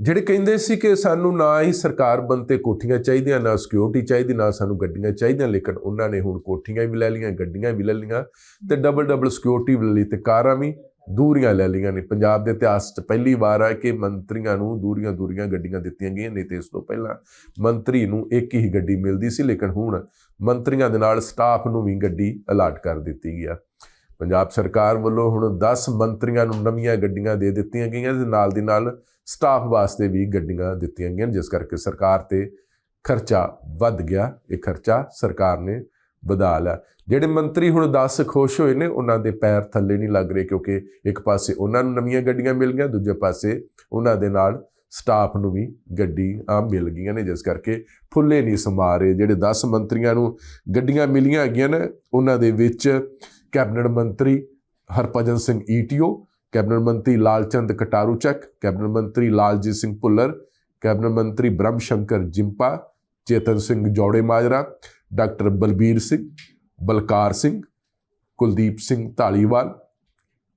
ਜਿਹੜੇ ਕਹਿੰਦੇ ਸੀ ਕਿ ਸਾਨੂੰ ਨਾ ਹੀ ਸਰਕਾਰ ਬੰਤੇ ਕੋਠੀਆਂ ਚਾਹੀਦੀਆਂ, ਨਾ ਸਿਕਿਉਰਿਟੀ ਚਾਹੀਦੀ, ਨਾ ਸਾਨੂੰ ਗੱਡੀਆਂ ਚਾਹੀਦੀਆਂ, ਲੇਕਿਨ ਉਹਨਾਂ ਨੇ ਹੁਣ ਕੋਠੀਆਂ ਵੀ ਲੈ ਲਈਆਂ, ਗੱਡੀਆਂ ਵੀ ਲੈ ਲਈਆਂ ਤੇ ਡਬਲ ਡਬਲ ਸਿਕਿਉਰਿਟੀ ਵੀ ਲੈ ਲਈ ਤੇ ਕਾਰਾਂ ਵੀ ਦੂਰੀਆਂ ਲੈ ਲਈਆਂ ਨੇ। ਪੰਜਾਬ ਦੇ ਇਤਿਹਾਸ 'ਚ ਪਹਿਲੀ ਵਾਰ ਆ ਕਿ ਮੰਤਰੀਆਂ ਨੂੰ ਦੂਰੀਆਂ ਦੂਰੀਆਂ ਗੱਡੀਆਂ ਦਿੱਤੀਆਂ ਗਈਆਂ ਨਹੀਂ ਤੇ ਇਸ ਤੋਂ ਪਹਿਲਾਂ ਮੰਤਰੀ ਨੂੰ ਇੱਕ ਹੀ ਗੱਡੀ ਮਿਲਦੀ ਸੀ, ਲੇਕਿਨ ਹੁਣ ਮੰਤਰੀਆਂ ਦੇ ਨਾਲ ਸਟਾਫ ਨੂੰ ਵੀ ਗੱਡੀ ਅਲਾਟ ਕਰ ਦਿੱਤੀ ਗਈ ਆ। ਪੰਜਾਬ ਸਰਕਾਰ ਵੱਲੋਂ ਹੁਣ 10 ਮੰਤਰੀਆਂ ਨੂੰ ਨਵੀਆਂ ਗੱਡੀਆਂ ਦੇ ਦਿੱਤੀਆਂ ਗਈਆਂ ਤੇ ਨਾਲ ਦੀ ਨਾਲ ਸਟਾਫ ਵਾਸਤੇ ਵੀ ਗੱਡੀਆਂ ਦਿੱਤੀਆਂ ਗਈਆਂ ਜਿਸ ਕਰਕੇ ਸਰਕਾਰ ਤੇ ਖਰਚਾ ਵੱਧ ਗਿਆ। ਇਹ ਖਰਚਾ ਸਰਕਾਰ ਨੇ ਵਧਾ ਲਿਆ। ਜਿਹੜੇ ਮੰਤਰੀ ਹੁਣ 10 ਖੁਸ਼ ਹੋਏ ਨੇ, ਉਹਨਾਂ ਦੇ ਪੈਰ ਥੱਲੇ ਨਹੀਂ ਲੱਗ ਰਹੇ, ਕਿਉਂਕਿ ਇੱਕ ਪਾਸੇ ਉਹਨਾਂ ਨੂੰ ਨਵੀਆਂ ਗੱਡੀਆਂ ਮਿਲ ਗਈਆਂ, ਦੂਜੇ ਪਾਸੇ ਉਹਨਾਂ ਦੇ ਨਾਲ ਸਟਾਫ ਨੂੰ ਵੀ ਗੱਡੀ ਆ ਮਿਲ ਗਈਆਂ ਨੇ, ਜਿਸ ਕਰਕੇ ਫੁੱਲੇ ਨਹੀਂ ਸਮਾ ਰਹੇ ਜਿਹੜੇ 10 ਮੰਤਰੀਆਂ ਨੂੰ ਗੱਡੀਆਂ ਮਿਲੀਆਂ ਹੈਗੀਆਂ ਨੇ, ਉਹਨਾਂ ਦੇ ਵਿੱਚ ਕੈਬਨਿਟ ਮੰਤਰੀ ਹਰਭਜਨ ਸਿੰਘ ਈਟੀਓ ਕੈਬਨਿਟ ਮੰਤਰੀ ਲਾਲਚੰਦ ਕਟਾਰੂ ਚੱਕ ਕੈਬਨਿਟ ਮੰਤਰੀ ਲਾਲਜੀਤ ਸਿੰਘ ਭੁੱਲਰ, ਕੈਬਨਿਟ ਮੰਤਰੀ ਬ੍ਰਹਮ ਸ਼ੰਕਰ ਜਿੰਪਾ, ਚੇਤਨ ਸਿੰਘ ਜੋੜੇ ਮਾਜਰਾ, ਡਾਕਟਰ ਬਲਬੀਰ ਸਿੰਘ, ਬਲਕਾਰ ਸਿੰਘ, ਕੁਲਦੀਪ ਸਿੰਘ ਢਾਲੀਵਾਲ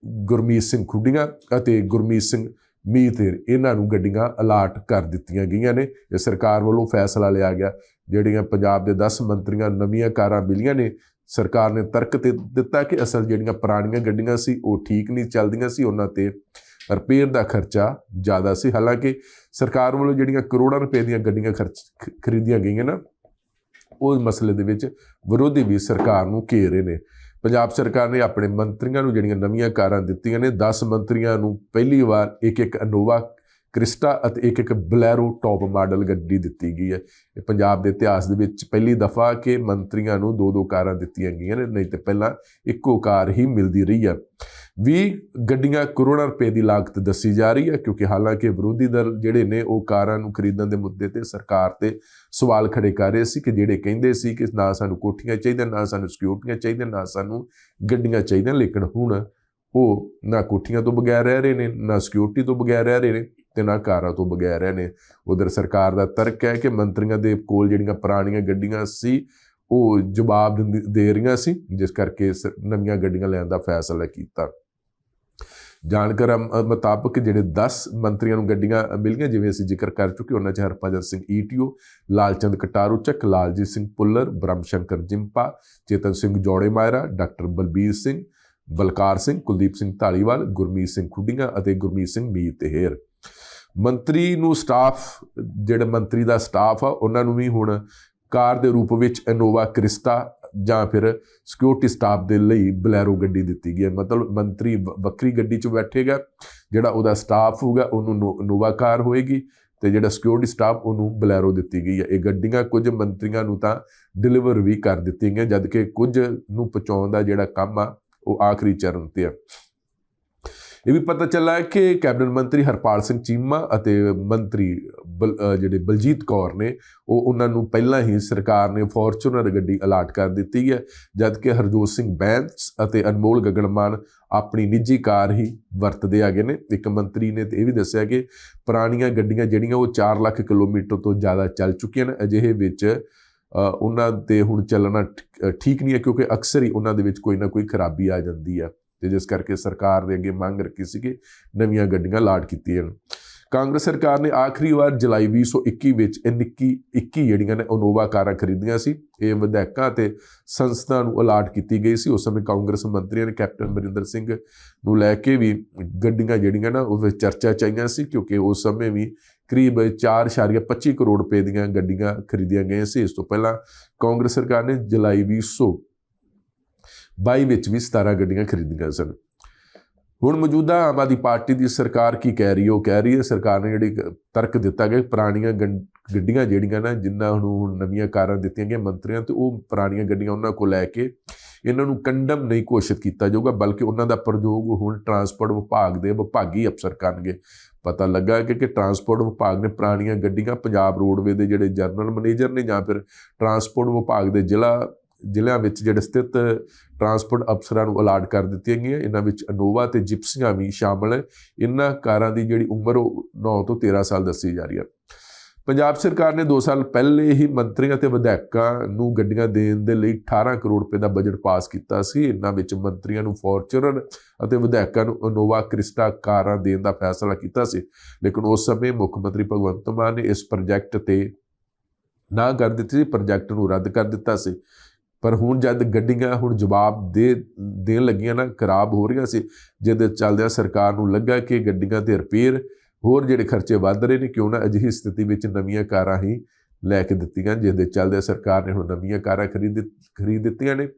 ਗੁਰਮੀਤ ਸਿੰਘ ਖੁੱਡੀਆਂ ਅਤੇ ਗੁਰਮੀਤ ਸਿੰਘ ਮੀਤੇਰ ਇਹਨਾਂ ਨੂੰ ਗੱਡੀਆਂ ਅਲਾਟ ਕਰ ਦਿੱਤੀਆਂ ਗਈਆਂ ਨੇ। ਇਹ ਸਰਕਾਰ ਵੱਲੋਂ ਫੈਸਲਾ ਲਿਆ ਗਿਆ। ਜਿਹੜੀਆਂ ਪੰਜਾਬ ਦੇ 10 ਮੰਤਰੀਆਂ ਨਵੀਆਂ ਕਾਰਾਂ ਮਿਲੀਆਂ ਨੇ ਸਰਕਾਰ ਨੇ ਤਰਕ ਤੇ ਦਿੱਤਾ ਕਿ ਅਸਲ ਜਿਹੜੀਆਂ ਪੁਰਾਣੀਆਂ ਗੱਡੀਆਂ ਸੀ, ਉਹ ਠੀਕ ਨਹੀਂ ਚੱਲਦੀਆਂ ਸੀ, ਉਹਨਾਂ ਤੇ ਰਿਪੇਅਰ ਦਾ ਖਰਚਾ ਜ਼ਿਆਦਾ ਸੀ। ਹਾਲਾਂਕਿ ਸਰਕਾਰ ਵੱਲੋਂ ਜਿਹੜੀਆਂ ਕਰੋੜਾਂ ਰੁਪਏ ਦੀਆਂ ਗੱਡੀਆਂ ਖਰਚ, ਖ- ਖਰੀਦੀਆਂ ਗਈਆਂ ਨਾ ਉਸ ਮਸਲੇ ਦੇ ਵਿੱਚ ਵਿਰੋਧੀ ਵੀ ਸਰਕਾਰ ਨੂੰ ਘੇਰ ਰਹੇ ਨੇ। ਪੰਜਾਬ ਸਰਕਾਰ ਨੇ ਆਪਣੇ ਮੰਤਰੀਆਂ ਨੂੰ ਜਿਹੜੀਆਂ ਨਵੀਆਂ ਕਾਰਾਂ ਦਿੱਤੀਆਂ ਨੇ 10 ਮੰਤਰੀਆਂ ਨੂੰ ਪਹਿਲੀ ਵਾਰ ਇੱਕ ਇੱਕ ਅਨੋਵਾ ਕ੍ਰਿਸਟਾ ਅਤੇ ਇੱਕ ਇੱਕ ਬਲੈਰੋ ਟੌਪ ਮਾਡਲ ਗੱਡੀ ਦਿੱਤੀ ਗਈ ਹੈ। ਇਹ ਪੰਜਾਬ ਦੇ ਇਤਿਹਾਸ ਦੇ ਵਿੱਚ ਪਹਿਲੀ ਦਫਾ ਕਿ ਮੰਤਰੀਆਂ ਨੂੰ ਦੋ ਦੋ ਕਾਰਾਂ ਦਿੱਤੀਆਂ ਗਈਆਂ ਨੇ, ਨਹੀਂ ਤੇ ਪਹਿਲਾਂ ਇੱਕੋ ਕਾਰ ਹੀ ਮਿਲਦੀ ਰਹੀ ਹੈ। ਵੀ ਗੱਡੀਆਂ ਕਰੋੜਾਂ ਰੁਪਏ ਦੀ ਲਾਗਤ ਦੱਸੀ ਜਾ ਰਹੀ ਹੈ, ਕਿਉਂਕਿ ਹਾਲਾਂਕਿ ਵਿਰੋਧੀ ਦਲ ਜਿਹੜੇ ਨੇ ਉਹ ਕਾਰਾਂ ਨੂੰ ਖਰੀਦਣ ਦੇ ਮੁੱਦੇ ਤੇ ਸਰਕਾਰ ਤੇ ਸਵਾਲ ਖੜੇ ਕਰ ਰਹੇ ਸੀ ਕਿ ਜਿਹੜੇ ਕਹਿੰਦੇ ਸੀ ਕਿ ਨਾ ਸਾਨੂੰ ਕੋਠੀਆਂ ਚਾਹੀਦੀਆਂ, ਨਾ ਸਾਨੂੰ ਸਿਕਿਉਰਟੀਆਂ ਚਾਹੀਦੀਆਂ, ਨਾ ਸਾਨੂੰ ਗੱਡੀਆਂ ਚਾਹੀਦੀਆਂ, ਲੇਕਿਨ ਹੁਣ ਉਹ ਨਾ ਕੋਠੀਆਂ ਤੋਂ ਬਗੈਰ ਰਹਿ ਰਹੇ ਨੇ, ਨਾ ਸਿਕਿਉਰਿਟੀ ਤੋਂ ਬਗੈਰ ਰਹਿ ਰਹੇ ਨੇ। ਤਿੰਨਾਂ ਕਾਰਾਂ ਤੋਂ ਬਗੈਰ ਰਹੇ ਨੇ। ਉਧਰ ਸਰਕਾਰ ਦਾ ਤਰਕ ਹੈ ਕਿ ਮੰਤਰੀਆਂ ਦੇ ਕੋਲ ਜਿਹੜੀਆਂ ਪੁਰਾਣੀਆਂ ਗੱਡੀਆਂ ਸੀ, ਉਹ ਜਵਾਬ ਦਿੰਦੀ- ਦੇ ਰਹੀਆਂ ਸੀ, ਜਿਸ ਕਰਕੇ ਸ- ਨਵੀਆਂ ਗੱਡੀਆਂ ਲੈਣ ਦਾ ਫੈਸਲਾ ਕੀਤਾ। ਜਾਣਕਾਰਾਂ ਮੁਤਾਬਕ ਜਿਹੜੇ 10 ਮੰਤਰੀਆਂ ਨੂੰ ਗੱਡੀਆਂ ਮਿਲੀਆਂ, ਜਿਵੇਂ ਅਸੀਂ ਜ਼ਿਕਰ ਕਰ ਚੁੱਕੇ ਉਹਨਾਂ 'ਚ ਹਰਭਜਨ ਸਿੰਘ ਈਟੀਓ ਲਾਲਚੰਦ ਕਟਾਰੂ ਚੱਕ, ਲਾਲਜੀਤ ਸਿੰਘ ਪੁੱਲਰ, ਬ੍ਰਹਮ ਸ਼ੰਕਰ ਜਿੰਪਾ, ਚੇਤਨ ਸਿੰਘ ਜੋੜੇ ਮਾਇਰਾ, ਡਾਕਟਰ ਬਲਬੀਰ ਸਿੰਘ, ਬਲਕਾਰ ਸਿੰਘ, ਕੁਲਦੀਪ ਸਿੰਘ ਢਾਲੀਵਾਲ ਗੁਰਮੀਤ ਸਿੰਘ ਖੁੱਡੀਆਂ ਅਤੇ ਗੁਰਮੀਤ ਸਿੰਘ ਮੀਤ ਤੇਹਰ। ਮੰਤਰੀ ਨੂੰ ਸਟਾਫ ਜਿਹੜਾ ਮੰਤਰੀ ਦਾ ਸਟਾਫ ਆ, ਉਹਨਾਂ ਨੂੰ ਵੀ ਹੁਣ ਕਾਰ ਦੇ ਰੂਪ ਵਿੱਚ ਇਨੋਵਾ ਕ੍ਰਿਸਟਾ ਜਾਂ ਫਿਰ ਸਿਕਿਉਰਿਟੀ ਸਟਾਫ ਦੇ ਲਈ ਬਲੈਰੋ ਗੱਡੀ ਦਿੱਤੀ ਗਈ ਹੈ। ਮਤਲਬ ਮੰਤਰੀ ਵ- ਵੱਖਰੀ ਗੱਡੀ 'ਚ ਬੈਠੇਗਾ, ਜਿਹੜਾ ਉਹਦਾ ਸਟਾਫ ਹੋਊਗਾ, ਉਹਨੂੰ ਨੋ- ਇਨੋਵਾ ਕਾਰ ਹੋਏਗੀ ਤੇ ਜਿਹੜਾ ਸਿਕਿਉਰਿਟੀ ਸਟਾਫ ਉਹਨੂੰ ਬਲੈਰੋ ਦਿੱਤੀ ਗਈ ਹੈ। ਇਹ ਗੱਡੀਆਂ ਕੁਝ ਮੰਤਰੀਆਂ ਨੂੰ ਤਾਂ ਡਿਲੀਵਰ ਵੀ ਕਰ ਦਿੱਤੀਆਂ ਗਈਆਂ, ਜਦਕਿ ਕੁਝ ਨੂੰ ਪਹੁੰਚਾਉਣ ਦਾ ਜਿਹੜਾ ਕੰਮ ਆ, ਉਹ ਆਖਰੀ ਚਰਨ ਤੇ ਆ। ਇਹ ਵੀ ਪਤਾ ਚੱਲਾ ਕਿ ਕੈਬਨਿਟ ਮੰਤਰੀ ਹਰਪਾਲ ਸਿੰਘ ਚੀਮਾ ਅਤੇ ਮੰਤਰੀ ਬਲ- ਜਿਹੜੇ ਬਲਜੀਤ ਕੌਰ ਨੇ, ਉਹ ਉਹਨਾਂ ਨੂੰ ਪਹਿਲਾਂ ਹੀ ਸਰਕਾਰ ਨੇ ਫੋਰਚੂਨਰ ਗੱਡੀ ਅਲਾਟ ਕਰ ਦਿੱਤੀ ਹੈ, ਜਦਕਿ ਹਰਜੋਤ ਸਿੰਘ ਬੈਂਸ ਅਤੇ ਅਨਮੋਲ ਗਗਨਮਾਨ ਆਪਣੀ ਨਿੱਜੀ ਕਾਰ ਹੀ ਵਰਤਦੇ ਆਗੇ ਨੇ। ਇੱਕ ਮੰਤਰੀ ਨੇ ਤੇ ਇਹ ਵੀ ਦੱਸਿਆ ਕਿ ਪੁਰਾਣੀਆਂ ਗੱਡੀਆਂ ਜਿਹੜੀਆਂ ਉਹ 4 ਲੱਖ ਕਿਲੋਮੀਟਰ ਤੋਂ ਜ਼ਿਆਦਾ ਚੱਲ ਚੁੱਕੀਆਂ ਨੇ। ਅਜਿਹੇ ਵਿੱਚ ਉਹਨਾਂ ਤੇ ਹੁਣ ਚੱਲਣਾ ਠੀਕ ਨਹੀਂ ਹੈ, ਕਿਉਂਕਿ ਅਕਸਰ ਹੀ ਉਹਨਾਂ ਦੇ ਵਿੱਚ ਕੋਈ ਨਾ ਕੋਈ ਖਰਾਬੀ ਆ ਜਾਂਦੀ ਹੈ। ਤੇ ਜਿਸ ਕਰਕੇ ਸਰਕਾਰ ਦੇ ਅੱਗੇ ਮੰਗ ਰੱਖੀ ਸੀ ਕਿ ਨਵੀਆਂ ਗੱਡੀਆਂ ਲਾਟ ਕੀਤੀਆਂ ਜਾਣ। ਕਾਂਗਰਸ ਸਰਕਾਰ ਨੇ ਆਖਰੀ ਵਾਰ ਜੁਲਾਈ 2021 ਵਿੱਚ ਇਹ ਨਿੱਕੀ 21 ਜਿਹੜੀਆਂ ਨੇ ਇਨੋਵਾ ਕਾਰਾਂ ਖਰੀਦੀਆਂ ਸੀ, ਇਹ ਵਿਧਾਇਕਾਂ ਤੇ ਸੰਸਥਾ ਨੂੰ ਅਲਾਟ ਕੀਤੀ ਗਈ ਸੀ ਉਸ ਸਮੇਂ ਕਾਂਗਰਸ ਮੰਤਰੀਆਂ ਨੇ ਕੈਪਟਨ ਅਮਰਿੰਦਰ ਸਿੰਘ ਨੂੰ ਲੈ ਕੇ ਵੀ ਗੱਡੀਆਂ ਜਿਹੜੀਆਂ ਨਾ, ਉਹ ਵਿੱਚ ਚਰਚਾ ਚਾਹੀਆਂ ਸੀ, ਕਿਉਂਕਿ ਉਸ ਸਮੇਂ ਵੀ ਕਰੀਬ 4.25 ਕਰੋੜ ਰੁਪਏ ਦੀਆਂ ਗੱਡੀਆਂ ਖਰੀਦੀਆਂ ਗਈਆਂ ਸੀ ਇਸ ਤੋਂ ਪਹਿਲਾਂ ਕਾਂਗਰਸ ਸਰਕਾਰ ਨੇ ਜੁਲਾਈ 2022 ਵਿੱਚ ਵੀ 17 ਗੱਡੀਆਂ ਖਰੀਦੀਆਂ ਸਨ। ਹੁਣ ਮੌਜੂਦਾ ਆਮ ਆਦਮੀ ਪਾਰਟੀ ਦੀ ਸਰਕਾਰ ਕੀ ਕਹਿ ਰਹੀ ਹੈ? ਉਹ ਕਹਿ ਰਹੀ ਹੈ ਸਰਕਾਰ ਨੇ ਜਿਹੜੀ ਤਰਕ ਦਿੱਤਾ ਗਿਆ ਪੁਰਾਣੀਆਂ ਗੰ- ਗੱਡੀਆਂ ਜਿਹੜੀਆਂ ਨਾ ਜਿਨ੍ਹਾਂ ਨੂੰ ਹੁਣ ਨਵੀਆਂ ਕਾਰਾਂ ਦਿੱਤੀਆਂ ਗਈਆਂ ਮੰਤਰੀਆਂ ਤੇ ਉਹ ਪੁਰਾਣੀਆਂ ਗੱਡੀਆਂ ਉਹਨਾਂ ਕੋਲ ਲੈ ਕੇ ਇਹਨਾਂ ਨੂੰ ਕੰਡਮ ਨਹੀਂ ਘੋਸ਼ਿਤ ਕੀਤਾ ਜਾਊਗਾ, ਬਲਕਿ ਉਹਨਾਂ ਦਾ ਪ੍ਰਯੋਗ ਹੁਣ ਟਰਾਂਸਪੋਰਟ ਵਿਭਾਗ ਦੇ ਵਿਭਾਗੀ ਅਫਸਰ ਕਰਨਗੇ। ਪਤਾ ਲੱਗਾ ਕਿ ਕਿ ਟਰਾਂਸਪੋਰਟ ਵਿਭਾਗ ਨੇ ਪੁਰਾਣੀਆਂ ਗੱਡੀਆਂ ਪੰਜਾਬ ਰੋਡਵੇ ਦੇ ਜਿਹੜੇ ਜਨਰਲ ਮੈਨੇਜਰ ਨੇ ਜਾਂ ਫਿਰ ਟਰਾਂਸਪੋਰਟ ਵਿਭਾਗ ਦੇ ਜ਼ਿਲ੍ਹਾ ਜ਼ਿਲ੍ਹਿਆਂ ਵਿੱਚ ਜਿਹੜੇ ਸਥਿਤ ਟਰਾਂਸਪੋਰਟ ਅਫਸਰਾਂ ਨੂੰ ਅਲਾਟ ਕਰ ਦਿੱਤੀਆਂ ਗਈਆਂ। ਇਹਨਾਂ ਵਿੱਚ ਅਨੋਵਾ ਤੇ ਜਿਪਸੀਆਂ ਵੀ ਸ਼ਾਮਲ ਹੈ। ਇਹਨਾਂ ਕਾਰਾਂ ਦੀ ਜਿਹੜੀ ਉਮਰ ਉਹ 9 ਤੋਂ 13 ਸਾਲ ਦੱਸੀ ਜਾ ਰਹੀ ਹੈ। ਪੰਜਾਬ ਸਰਕਾਰ ਨੇ 2 ਸਾਲ ਪਹਿਲੇ ਹੀ ਮੰਤਰੀਆਂ ਤੇ ਵਿਧਾਇਕਾਂ ਨੂੰ ਗੱਡੀਆਂ ਦੇਣ ਦੇ ਲਈ 18 ਕਰੋੜ ਰੁਪਏ ਦਾ ਬਜਟ ਪਾਸ ਕੀਤਾ ਸੀ। ਇਹਨਾਂ ਵਿੱਚ ਮੰਤਰੀਆਂ ਨੂੰ ਫੋਰਚੂਨਰ ਅਤੇ ਵਿਧਾਇਕਾਂ ਨੂੰ ਇਨੋਵਾ ਕ੍ਰਿਸਟਾ ਕਾਰਾਂ ਦੇਣ ਦਾ ਫੈਸਲਾ ਕੀਤਾ ਸੀ। ਲੇਕਿਨ ਉਸ ਸਮੇਂ ਮੁੱਖ ਮੰਤਰੀ ਭਗਵੰਤ ਮਾਨ ਨੇ ਇਸ ਪ੍ਰੋਜੈਕਟ ਤੇ ਨਾ ਕਰ ਦਿੱਤੀ ਸੀ। ਪ੍ਰੋਜੈਕਟ ਨੂੰ ਰੱਦ ਕਰ ਦਿੱਤਾ ਸੀ। ਪਰ ਹੁਣ ਜਦ ਗੱਡੀਆਂ ਹੁਣ ਜਵਾਬ ਦੇ ਦੇਣ ਲੱਗੀਆਂ ਨਾ ਖਰਾਬ ਹੋ ਰਹੀਆਂ ਸੀ ਜਿਹਦੇ ਚੱਲਦਿਆਂ ਸਰਕਾਰ ਨੂੰ ਲੱਗਾ ਕਿ ਗੱਡੀਆਂ ਤੇ ਰਿਪੇਅਰ ਹੋਰ ਜਿਹੜੇ ਖਰਚੇ ਵੱਧ ਰਹੇ ਨੇ ਕਿਉਂ ਨਾ ਅਜਿਹੀ ਸਥਿਤੀ ਵਿੱਚ ਨਵੀਆਂ ਕਾਰਾਂ ਹੀ ਲੈ ਕੇ ਦਿੱਤੀਆਂ ਜਿਹਦੇ ਚੱਲਦੇ ਸਰਕਾਰ ਨੇ ਹੁਣ ਨਵੀਆਂ ਕਾਰਾਂ ਖਰੀਦ ਖਰੀਦ ਦਿੱਤੀਆਂ ਨੇ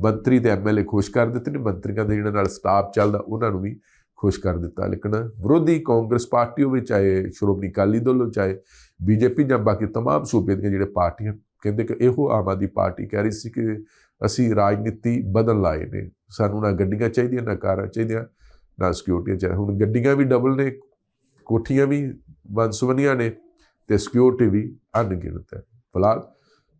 ਮੰਤਰੀ ਤੇ ਐਮਐਲਏ ਖੁਸ਼ ਕਰ ਦਿੱਤੇ ਨੇ ਮੰਤਰੀਆਂ ਦੇ ਜਿਹੜਾ ਨਾਲ ਸਟਾਫ ਚੱਲਦਾ ਉਹਨਾਂ ਨੂੰ ਵੀ ਖੁਸ਼ ਕਰ ਦਿੱਤਾ ਲੇਕਿਨ ਵਿਰੋਧੀ ਕਾਂਗਰਸ ਪਾਰਟੀ ਹੋਵੇ ਚਾਹੇ ਸ਼੍ਰੋਮਣੀ ਅਕਾਲੀ ਦਲ ਹੋਵੇ ਚਾਹੇ ਬੀਜੇਪੀ ਜਾਂ ਬਾਕੀ तमाम ਸੂਬੇ ਦੀਆਂ ਜਿਹੜੇ ਪਾਰਟੀਆਂ ਕਹਿੰਦੇ ਕਿ ਇਹੋ ਆਮ ਆਦਮੀ ਪਾਰਟੀ ਕਹਿ ਰਹੀ ਸੀ ਕਿ ਅਸੀਂ ਰਾਜਨੀਤੀ ਬਦਲ ਲਾਏ ਨੇ। ਸਾਨੂੰ ਨਾ ਗੱਡੀਆਂ ਚਾਹੀਦੀਆਂ, ਨਾ ਕਾਰਾਂ ਚਾਹੀਦੀਆਂ, ਨਾ ਸਿਕਿਉਰਟੀ ਚਾਹੀਦੀ। ਹੁਣ ਗੱਡੀਆਂ ਵੀ ਡਬਲ ਨੇ, ਕੋਠੀਆਂ ਵੀ ਬੰਸਵਨੀਆਂ ਨੇ ਤੇ ਸਿਕਿਉਰਿਟੀ ਵੀ ਅਣਗਿਣਤ ਹੈ। ਫਿਲਹਾਲ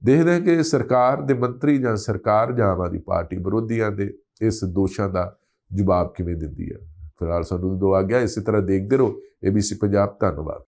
ਦੇਖਦੇ ਹਾਂ ਕਿ ਸਰਕਾਰ ਦੇ ਮੰਤਰੀ ਜਾਂ ਸਰਕਾਰ ਜਾਂ ਆਮ ਆਦਮੀ ਪਾਰਟੀ ਵਿਰੋਧੀਆਂ ਦੇ ਇਸ ਦੋਸ਼ਾਂ ਦਾ ਜਵਾਬ ਕਿਵੇਂ ਦਿੰਦੀ ਹੈ। ਫਿਲਹਾਲ ਸਾਨੂੰ ਦੋ ਆ ਗਿਆ। ਇਸੇ ਤਰ੍ਹਾਂ ਦੇਖਦੇ ਰਹੋ। ABC ਪੰਜਾਬ ਧੰਨਵਾਦ।